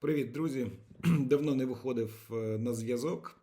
Привіт, друзі! Давно не виходив е, на зв'язок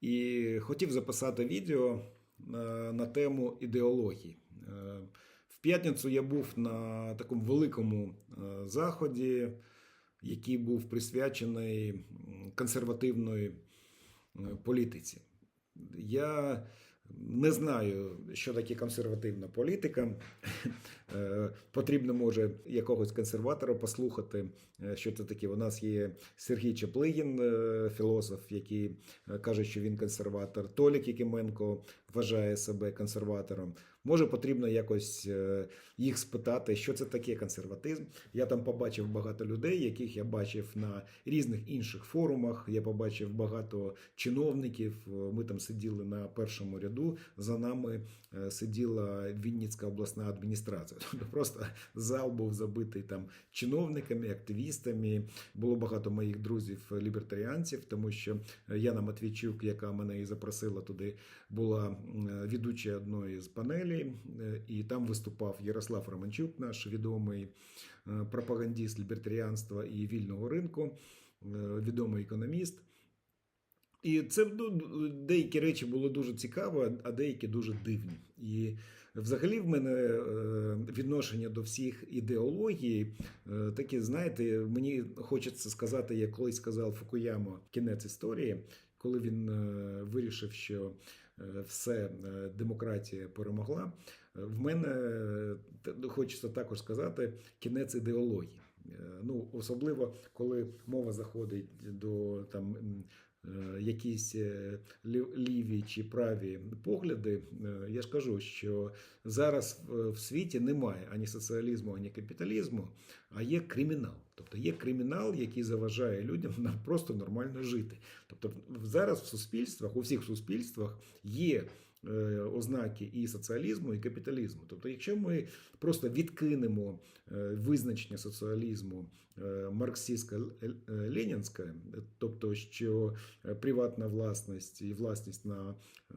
і хотів записати відео на, на тему ідеології. Е, В п'ятницю я був на такому великому е, заході, який був присвячений консервативної е, політиці. Я не знаю, що таке консервативна політика. Е, Потрібно, може, якогось консерватора послухати, е, що це таке. У нас є Сергій Чаплигін, е, філософ, який каже, що він консерватор. Толік Якименко вважає себе консерватором. Може, потрібно якось їх спитати, що це таке консерватизм. Я там побачив багато людей, яких я бачив на різних інших форумах. Я побачив багато чиновників. Ми там сиділи на першому ряду. За нами сиділа Вінницька обласна адміністрація. Тобто просто зал був забитий там чиновниками, активістами. Було багато моїх друзів лібертаріанців, тому що Яна Матвійчук, яка мене і запросила туди, була м, ведучою одної з панелей, е, і там виступав Ярослав Романчук, наш відомий е, пропагандист лібертаріанства і вільного ринку, е, відомий економіст. І це ну, деякі речі було дуже цікаво, а деякі дуже дивні. І взагалі в мене е, відношення до всіх ідеологій е, таке, знаєте, мені хочеться сказати, як колись сказав Фукуямо, кінець історії, коли він е, вирішив, що все демократія перемогла. В мене хочеться також сказати кінець ідеології. Ну, особливо коли мова заходить до там. Е, Якісь е, ліві чи праві погляди, е, я ж кажу, що зараз в- світі немає ані соціалізму, ані капіталізму, а є кримінал. Тобто є кримінал, який заважає людям просто нормально жити. Тобто зараз в суспільствах, у всіх суспільствах є ознаки і соціалізму, і капіталізму. Тобто, якщо ми просто відкинемо е, визначення соціалізму е, марксистсько-ленінське, тобто що е, приватна власність і власність на е,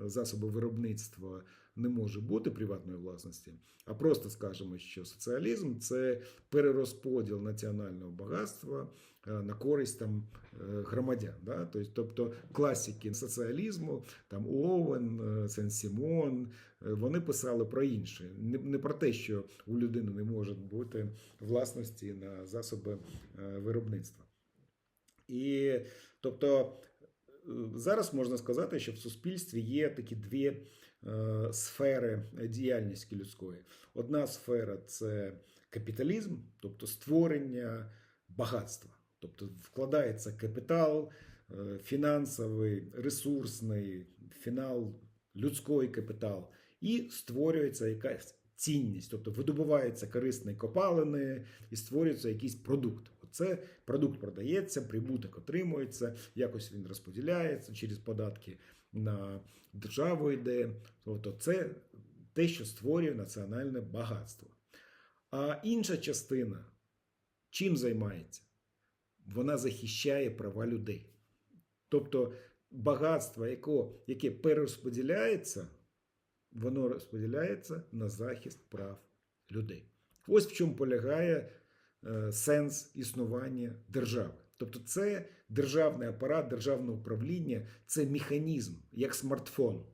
засоби виробництва не може бути приватною власності, а просто скажемо, що соціалізм це перерозподіл національного багатства е, на користь там е, громадян. Да? Тобто, класики соціалізму, там Оуен, е, Сен-Сімон, е, вони писали про інше, не, про те, що у людини не може бути власності на засоби е, виробництва. І тобто зараз можна сказати, що в суспільстві є такі дві сфери діяльності людської. Одна сфера це капіталізм, тобто створення багатства. Тобто вкладається капітал, е, фінансовий, ресурсний, фінал, людський капітал, і створюється якась цінність, тобто видобуваються корисні копалини і створюється якийсь продукт. Це продукт продається, прибуток отримується, якось він розподіляється через податки на державу йде. Тобто це те, що створює національне багатство. А інша частина чим займається? Вона захищає права людей. Тобто багатство, яке, перерозподіляється, воно розподіляється на захист прав людей. Ось в чому полягає е, сенс існування держави. Тобто, це державний апарат, державне управління, це механізм, як смартфон,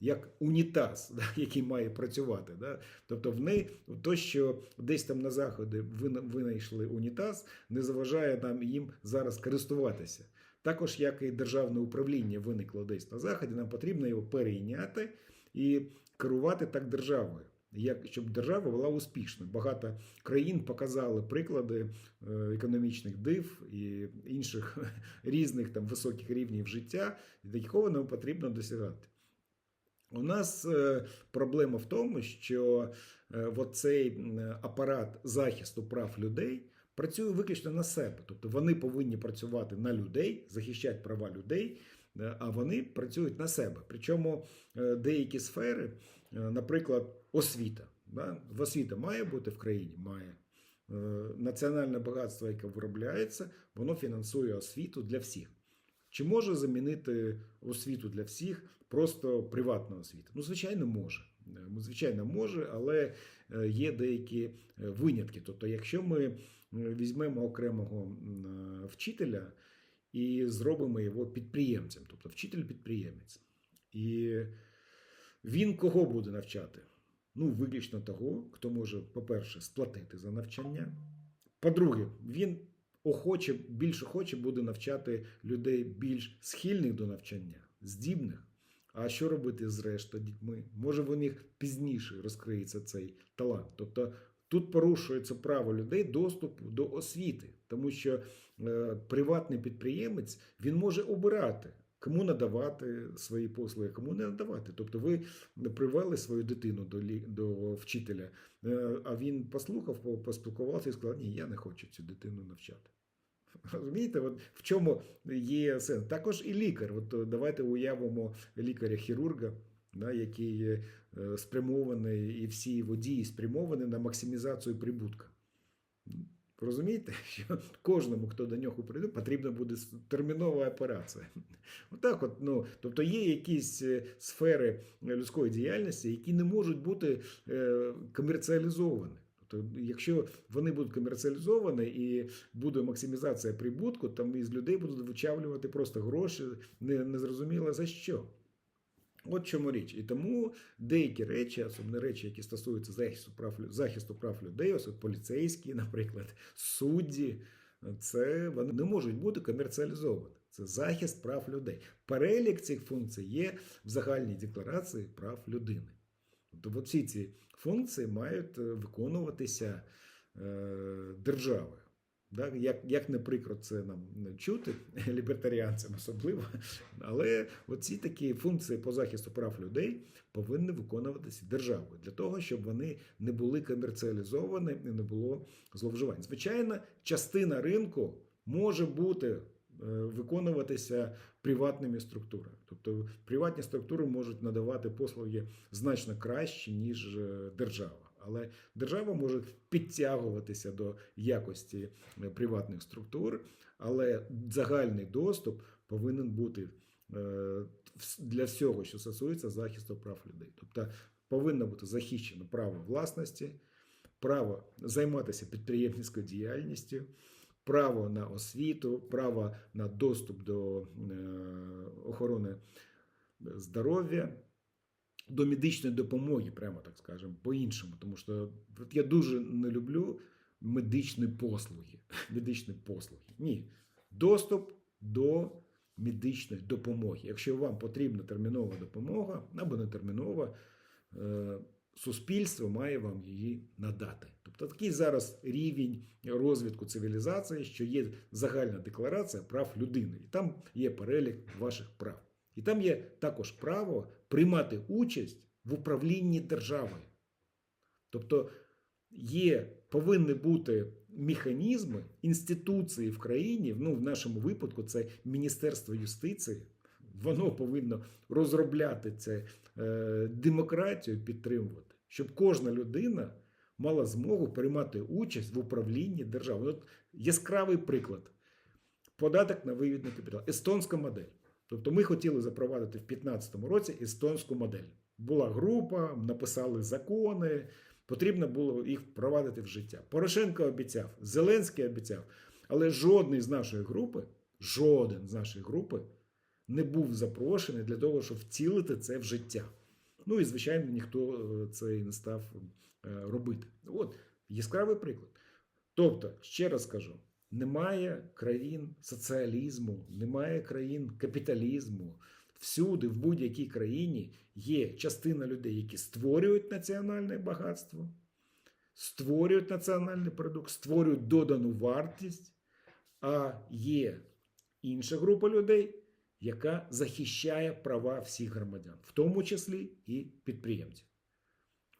як унітаз, да, який має працювати. Да? Тобто, в неї то, що десь там на заході винайшли унітаз, не заважає нам їм зараз користуватися. Також, як і державне управління виникло десь на заході, нам потрібно його перейняти і керувати так державою. Як щоб держава була успішною. Багато країн показали приклади е, економічних див і інших різних там високих рівнів життя, якого нам потрібно досягати. У нас е, проблема в тому, що е, цей апарат захисту прав людей працює виключно на себе. Тобто вони повинні працювати на людей, захищати права людей, е, а вони працюють на себе. Причому деякі сфери, наприклад, освіта. Да? Освіта має бути в країні? Має. Національне багатство, яке виробляється, воно фінансує освіту для всіх. Чи може замінити освіту для всіх просто приватна освіта? Ну, звичайно, може. Е, ну, Звичайно, може, але е, є деякі е, винятки. Тобто, якщо ми візьмемо окремого вчителя і зробимо його підприємцем, тобто вчитель-підприємець. І він кого буде навчати? Ну, виключно того, хто може, по-перше, сплатити за навчання. По-друге, він охоче, більш охоче буде навчати людей більш схильних до навчання, здібних. А що робити з решта дітьми? Може, в них пізніше розкриється цей талант. Тобто тут порушується право людей доступу до освіти, тому що е, приватний підприємець він може обирати. Кому надавати свої послуги, кому не надавати. Тобто ви привели свою дитину до, лі- до вчителя, е, а він послухав, по- поспілкувався і сказав, ні, я не хочу цю дитину навчати. Розумієте, от в чому є сенс? Також і лікар. От е, давайте уявимо лікаря-хірурга, да, який е, спрямований, і всі його дії спрямовані на максимізацію прибутка. Розумієте, що кожному, хто до нього прийде, потрібна буде термінова операція. Отак, от, ну, тобто є якісь е, сфери людської діяльності, які не можуть бути комерціалізовані. Тобто, якщо вони будуть комерціалізовані і буде максимізація прибутку, там із людей будуть вичавлювати просто гроші, не, незрозуміло за що. От чому річ. І тому деякі речі, особливо речі, які стосуються захисту прав, захисту прав людей, от поліцейські, наприклад, судді, це вони не можуть бути комерціалізовані. Це захист прав людей. Перелік цих функцій є в загальній декларації прав людини. Тобто всі ці функції мають е, виконуватися е, державою. Да? Як, як не прикро це нам чути, лібертаріанцям особливо, але оці такі функції по захисту прав людей повинні виконуватися державою для того, щоб вони не були комерціалізовані і не було зловживань. Звичайно, частина ринку може бути виконуватися приватними структурами. Тобто приватні структури можуть надавати послуги значно краще, ніж е, держава. Але держава може підтягуватися до якості е, приватних структур, але загальний доступ повинен бути е, для всього, що стосується захисту прав людей. Тобто повинно бути захищено право власності, право займатися підприємницькою діяльністю, право на освіту, право на доступ до е, охорони здоров'я, до медичної допомоги, прямо так скажемо, по-іншому. Тому що я дуже не люблю медичні послуги. Медичні послуги. Ні. Доступ до медичної допомоги. Якщо вам потрібна термінова допомога або не термінова, е, суспільство має вам її надати. Тобто такий зараз рівень розвитку цивілізації, що є загальна декларація прав людини, і там є перелік ваших прав. І там є також право приймати участь в управлінні державою. Тобто є, повинні бути механізми, інституції в країні, ну в нашому випадку це Міністерство юстиції. Воно повинно розробляти це е, демократію, підтримувати, щоб кожна людина мала змогу приймати участь в управлінні державою. От яскравий приклад: податок на вивідний капітал, естонська модель. Тобто ми хотіли запровадити в 2015 році естонську модель. Була група, написали закони, потрібно було їх впровадити в життя. Порошенко обіцяв, Зеленський обіцяв, але жодний з нашої групи, жоден з нашої групи не був запрошений для того, щоб втілити це в життя. Ну і, звичайно, ніхто е, це і не став е, робити. От яскравий приклад. Тобто, ще раз кажу, немає країн соціалізму, немає країн капіталізму. Всюди, в будь-якій країні, є частина людей, які створюють національне багатство, створюють національний продукт, створюють додану вартість, а є інша група людей, яка захищає права всіх громадян, в тому числі і підприємців.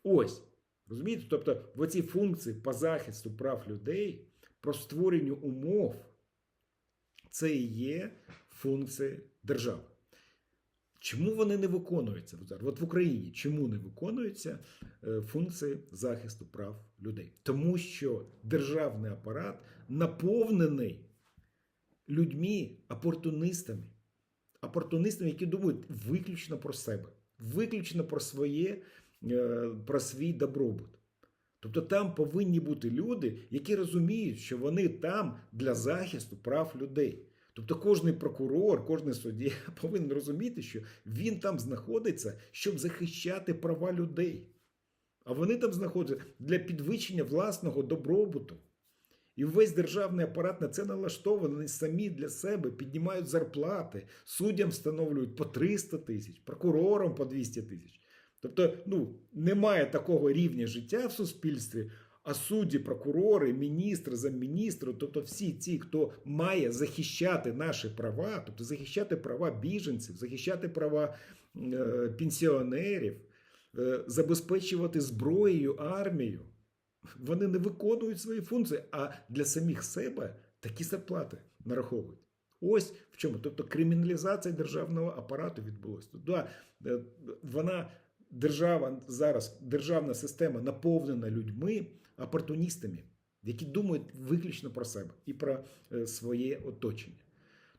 Ось, розумієте? Тобто, в оці функції по захисту прав людей, про створення умов, це і є функції держави. Чому вони не виконуються? От в Україні чому не виконуються е, функції захисту прав людей? Тому що державний апарат наповнений людьми, опортунистами, опортунистами, які думають виключно про себе, виключно про своє, е, про свій добробут. Тобто там повинні бути люди, які розуміють, що вони там для захисту прав людей. Тобто кожний прокурор, кожен суддя повинен розуміти, що він там знаходиться, щоб захищати права людей. А вони там знаходяться для підвищення власного добробуту. І весь державний апарат на це налаштований самі для себе піднімають зарплати, суддям встановлюють по 300 тисяч, прокурорам по 200 тисяч. Тобто, ну, немає такого рівня життя в суспільстві, а судді, прокурори, міністри, замміністри, тобто всі ті, хто має захищати наші права, тобто захищати права біженців, захищати права е, пенсіонерів, е, забезпечувати зброєю армію. Вони не виконують свої функції, а для самих себе такі зарплати нараховують. Ось в чому. Тобто криміналізація державного апарату відбулася. Да, е, вона держава зараз, державна система наповнена людьми, опортуністами, які думають виключно про себе і про е, своє оточення.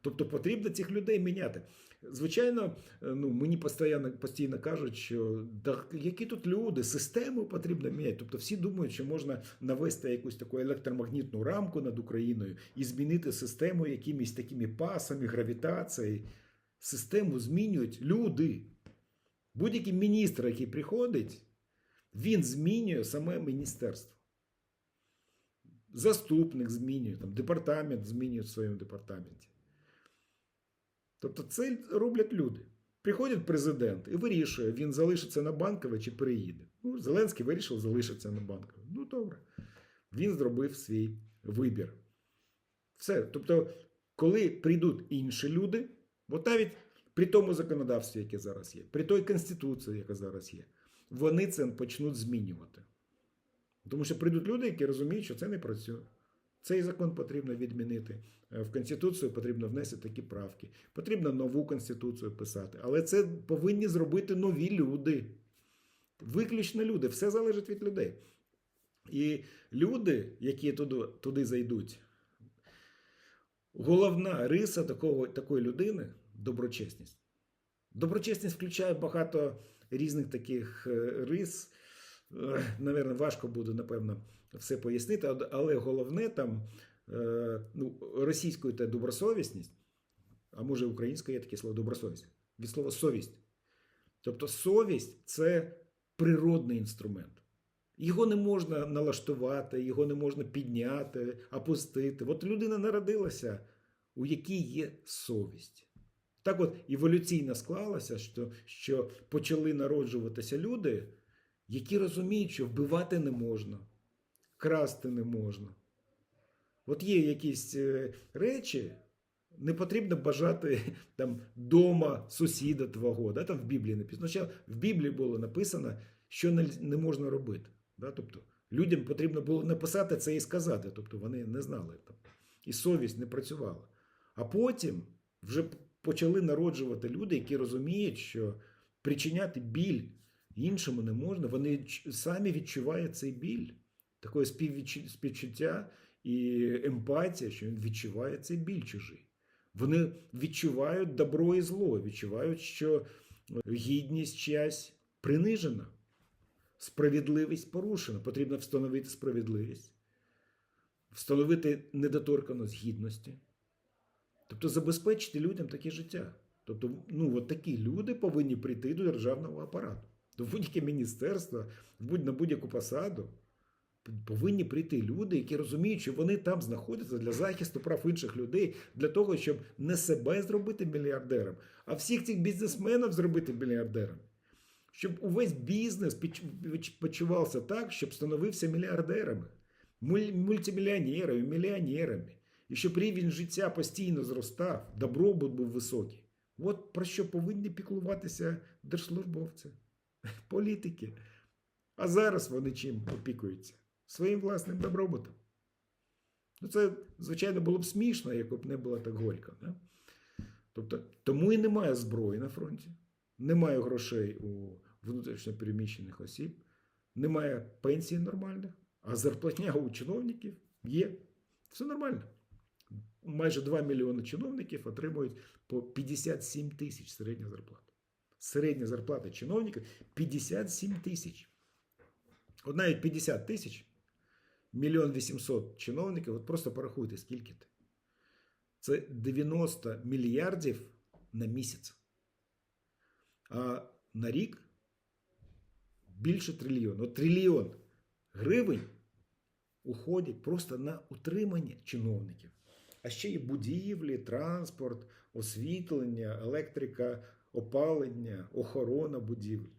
Тобто потрібно цих людей міняти. Звичайно, е, ну мені постійно постійно кажуть, що да, які тут люди, систему потрібно міняти. Тобто всі думають, що можна навести якусь таку електромагнітну рамку над Україною і змінити систему якимись такими пасами, гравітацією. Систему змінюють люди. Будь-який міністр, який приходить, він змінює саме міністерство. Заступник змінює, там, департамент змінює в своєму департаменті. Тобто це роблять люди. Приходить президент і вирішує, він залишиться на банкове чи переїде. Ну, Зеленський вирішив залишитися на банкове. Ну, добре. Він зробив свій вибір. Все. Тобто, коли прийдуть інші люди, от навіть при тому законодавстві, яке зараз є, при той конституції, яка зараз є, вони це почнуть змінювати. Тому що прийдуть люди, які розуміють, що це не працює. Цей закон потрібно відмінити. Е, В Конституцію потрібно внести такі правки. Потрібно нову Конституцію писати. Але це повинні зробити нові люди. Виключно люди. Все залежить від людей. І люди, які туди, туди зайдуть, головна риса такого, такої людини доброчесність. Доброчесність включає багато різних таких е, рис. Е, Навірно, важко буде, напевно, все пояснити, але головне там е, ну, російською це добросовісність, а може українською є таке слово добросовість, від слова совість. Тобто совість це природний інструмент. Його не можна налаштувати, його не можна підняти, опустити. От людина народилася, у якій є совість. Так от еволюційно склалося, що, що почали народжуватися люди, які розуміють, що вбивати не можна, красти не можна. От є якісь е, речі, не потрібно бажати там дома сусіда твого. Да? Там в Біблії написано. Хоча в Біблії було написано, що не можна робити. Да? Тобто людям потрібно було написати це і сказати. Тобто вони не знали. Там. І совість не працювала. А потім вже почали народжувати люди, які розуміють, що причиняти біль іншому не можна. Вони самі відчувають цей біль, співвідчу- співчуття і емпатія, що він відчуває цей біль чужий. Вони відчувають добро і зло, відчувають, що гідність чиясь принижена, справедливість порушена. Потрібно встановити справедливість, встановити недоторканість гідності. Тобто забезпечити людям таке життя. Тобто, ну, от такі люди повинні прийти до державного апарату, до будь-яке міністерство, на будь-яку посаду. Повинні прийти люди, які розуміють, що вони там знаходяться для захисту прав інших людей, для того, щоб не себе зробити мільярдером, а всіх цих бізнесменів зробити мільярдером. Щоб увесь бізнес почувався так, щоб становився мільярдерами, муль- мультимільйонерами, мільйонерами. І щоб рівень життя постійно зростав, добробут був високий. От про що повинні піклуватися держслужбовці, політики. А зараз вони чим опікуються? Своїм власним добробутом. Ну, це, звичайно, було б смішно, якби б не було так горько. Да? Тобто, тому і немає зброї на фронті, немає грошей у внутрішньопереміщених осіб, немає пенсій нормальних, а зарплатня у чиновників є. Все нормально. Майже 2 мільйони чиновників отримують по 57 тисяч середня зарплата. Середня зарплата чиновників 57 тисяч. От навіть 50 тисяч, мільйон 800 чиновників, от просто порахуйте, скільки це. Це 90 мільярдів на місяць. А на рік більше трильйон. От трильйон гривень уходить просто на утримання чиновників. А ще є будівлі, транспорт, освітлення, електрика, опалення, охорона будівель.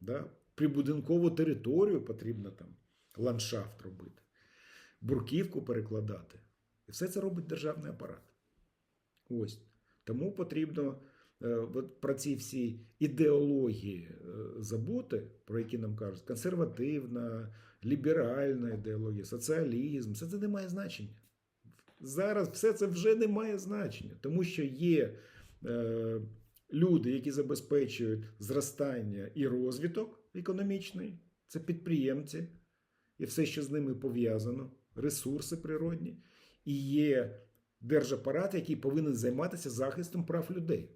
Да? Прибудинкову територію потрібно там ландшафт робити, бурківку перекладати. І все це робить державний апарат. Ось. Тому потрібно е, от про ці всі ідеології е, забути, про які нам кажуть, консервативна, ліберальна ідеологія, соціалізм, все це не має значення. Зараз все це вже не має значення, тому що є е, люди, які забезпечують зростання і розвиток економічний, це підприємці, і все, що з ними пов'язано, ресурси природні, і є держапарат, який повинен займатися захистом прав людей.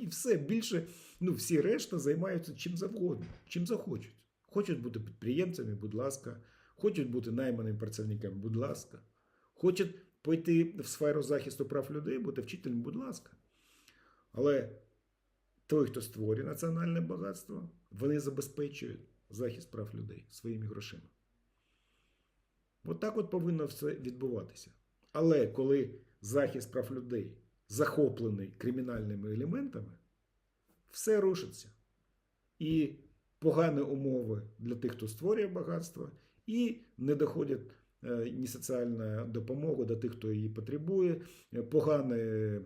І все більше, ну, всі решта займаються чим завгодно, чим захочуть. Хочуть бути підприємцями, будь ласка, хочуть бути найманими працівниками, будь ласка, хочуть пойти в сферу захисту прав людей, бути вчителем, будь ласка. Але той, хто створює національне багатство, вони забезпечують захист прав людей своїми грошима. От так от повинно все відбуватися. Але коли захист прав людей захоплений кримінальними елементами, все рушиться. І погані умови для тих, хто створює багатство, і не доходять е, ні соціальна допомога до тих, хто її потребує, е, погані е,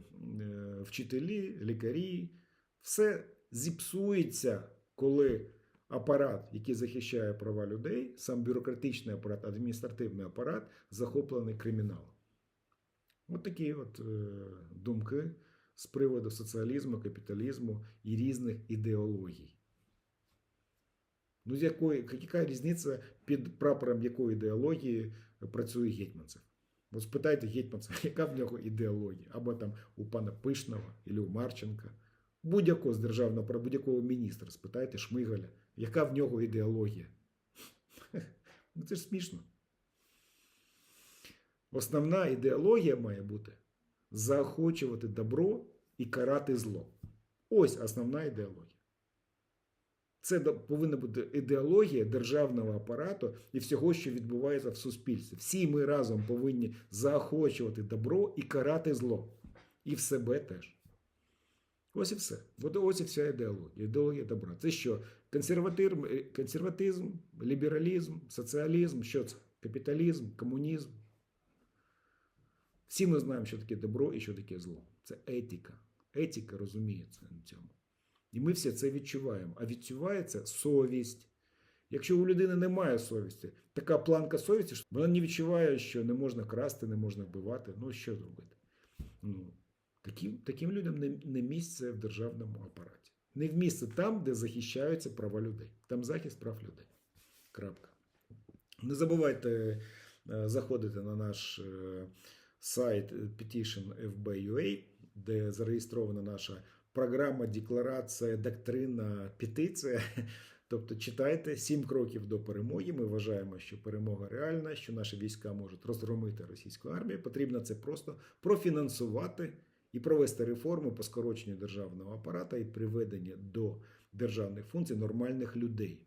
вчителі, лікарі. Все зіпсується, коли апарат, який захищає права людей, сам бюрократичний апарат, адміністративний апарат, захоплений криміналом. От такі от е, думки з приводу соціалізму, капіталізму і різних ідеологій. Ну, якої, яка різниця під прапором якої ідеології працює гетьманцев? От спитайте гетьманцев, яка в нього ідеологія? Або там у пана Пишного, або у Марченка. Будь-якого з державного будь-якого міністра, спитайте Шмигаля, яка в нього ідеологія? Ну це ж смішно. Основна ідеологія має бути заохочувати добро і карати зло. Ось основна ідеологія. Це повинна бути ідеологія державного апарату і всього, що відбувається в суспільстві. Всі ми разом повинні заохочувати добро і карати зло. І в себе теж. Ось і все. Ось і вся ідеологія. Ідеологія добра. Це що? Консерватизм, консерватизм, лібералізм, соціалізм, що це? Капіталізм, комунізм. Всі ми знаємо, що таке добро і що таке зло. Це етика. Етика розуміється на цьому. І ми всі це відчуваємо. А відчувається совість. Якщо у людини немає совісті, така планка совісті, що вона не відчуває, що не можна красти, не можна вбивати. Ну, що зробити? Ну, таким, таким людям не, не місце в державному апараті. Не в місце там, де захищаються права людей. Там захист прав людей. Крапка. Не забувайте е, заходити на наш е, сайт Petition FB.ua, де зареєстрована наша програма, декларація, доктрина, петиція. Тобто читайте сім кроків до перемоги. Ми вважаємо, що перемога реальна, що наші війська можуть розгромити російську армію. Потрібно це просто профінансувати і провести реформи по скороченню державного апарата і приведення до державних функцій нормальних людей,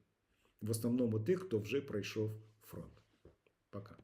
в основному тих, хто вже пройшов фронт. Пока.